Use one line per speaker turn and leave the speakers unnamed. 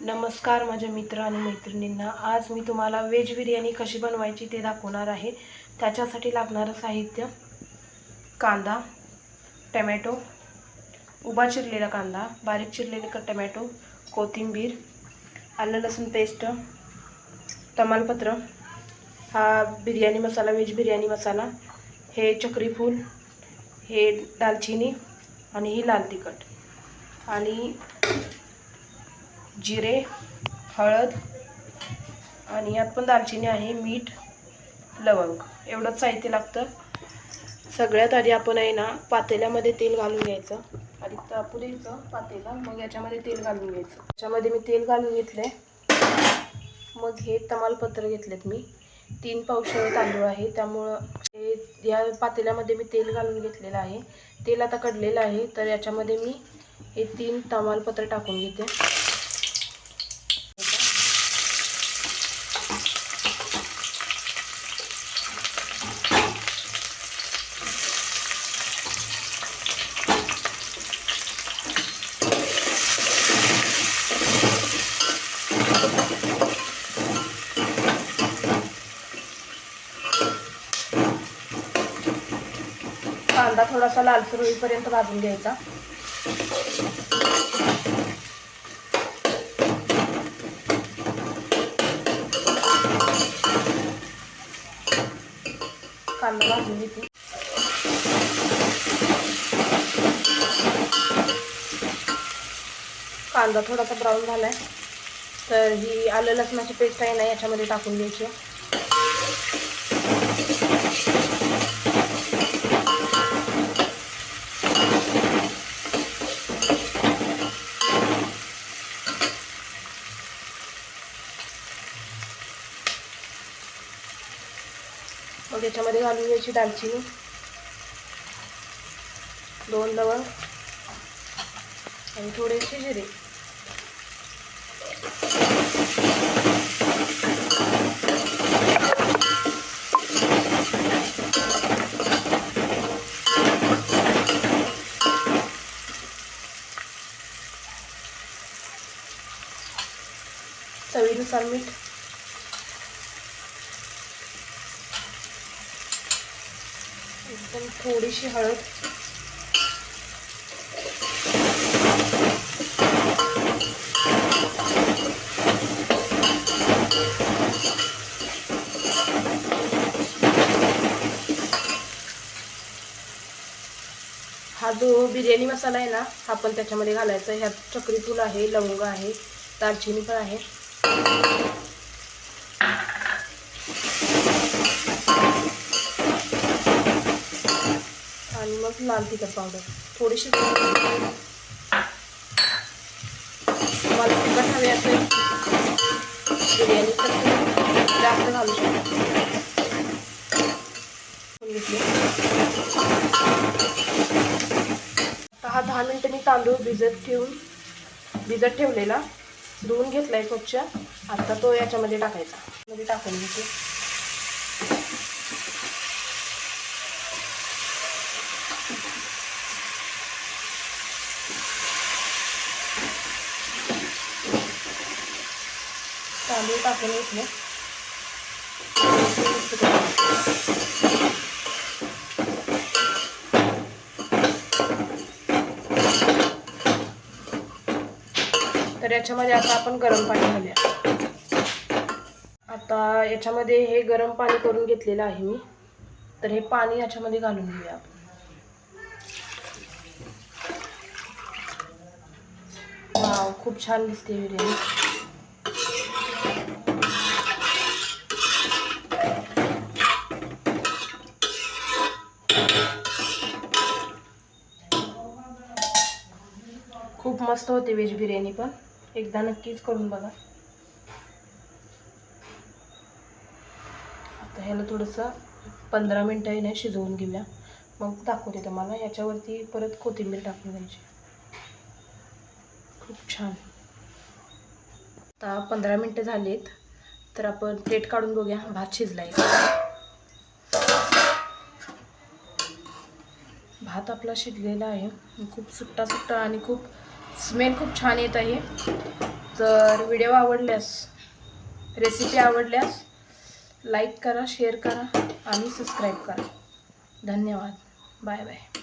नमस्कार माझ्या मित्र आणि मैत्रिणींना. आज मी तुम्हाला व्हेज बिर्याणी कशी बनवायची ते दाखवणार आहे. त्याच्यासाठी लागणारं साहित्य कांदा टमॅटो उभा चिरलेला कांदा बारीक चिरलेले क टमॅटो कोथिंबीर आलं लसूण पेस्ट तमालपत्र हा बिर्याणी मसाला व्हेज बिर्याणी मसाला हे चक्रीफूल हे दालचिनी आणि ही लाल तिखट. आणि जिरे हळद आणि यात पण दालचिनी आहे मीठ लवंग. एवढंच साहित्य लागतं. सगळ्यात आधी आपण आहे ना पातेल्यामध्ये तेल घालून घ्यायचं. आधी तापू द्यायचं पातेला मग याच्यामध्ये तेल घालून घ्यायचं. याच्यामध्ये मी तेल घालून घेतलं मग हे तमालपत्र घेतलेत मी. तीन पावशे तांदूळ आहे. त्यामुळं हे या पातेल्यामध्ये मी तेल घालून घेतलेलं आहे. तेल आता कडलेलं आहे तर याच्यामध्ये मी हे तीन तमालपत्र टाकून घेते. कांदा थोडासा लालसर होईपर्यंत भाजून घ्यायचा. कांदा भाजून घेते. कांदा थोडासा ब्राऊन झालाय. तर ही आलं लसणाची पेस्ट आहे ना याच्यामध्ये टाकून घ्यायची. मग याच्यामध्ये घालून घ्यायची दालचिनी. दोन लवंग. आणि थोडेसे जिरे. चवीनुसार मीठ. एकदम थोडीशी हळद. हा जो बिर्याणी मसाला आहे ना हा पण त्याच्यामध्ये घालायचा ह्यात चक्रीफूल आहे लवंग आहे दालचिनी पण आहे आणि मग लाल तिखट पावडर थोडीशी मला तिखट हवे असेल बिर्याणी तर तुम्ही जास्त घालू शकता. घेतले. दहा मिनटं मी तांदूळ भिजत ठेवून भिजत ठेवलेला. धुवून घेतलाय स्वच्छ आता तो याच्यामध्ये टाकायचा. मध्ये टाकून घेते. तांदूळ टाकून घेतले. तर याच्यामध्ये आता आपण गरम पाणी घालूया. आता याच्यामध्ये हे गरम पाणी करून घेतलेलं आहे मी. तर हे पाणी याच्यामध्ये घालून घेऊया आपण. खूप छान दिसते बिर्याणी खूप मस्त होते व्हेज बिर्याणी पण. एकदा नक्कीच करून बघा. आता ह्याला थोडंसं पंधरा मिनटं येणं शिजवून घेऊया. मग दाखवते तुम्हाला. याच्यावरती परत कोथिंबीर टाकून द्यायची. खूप छान. आता पंधरा मिनटं झालीत. तर आपण प्लेट काढून बघूया. भात शिजला आहे भात आपला शिजलेला आहे. खूप सुट्टा सुट्टा आणि खूप स्मेल खूप छान येत आहे. तर व्हिडिओ आवडल्यास रेसिपी आवडल्यास लाईक करा शेअर करा आणि सबस्क्राईब करा. धन्यवाद. Bye bye.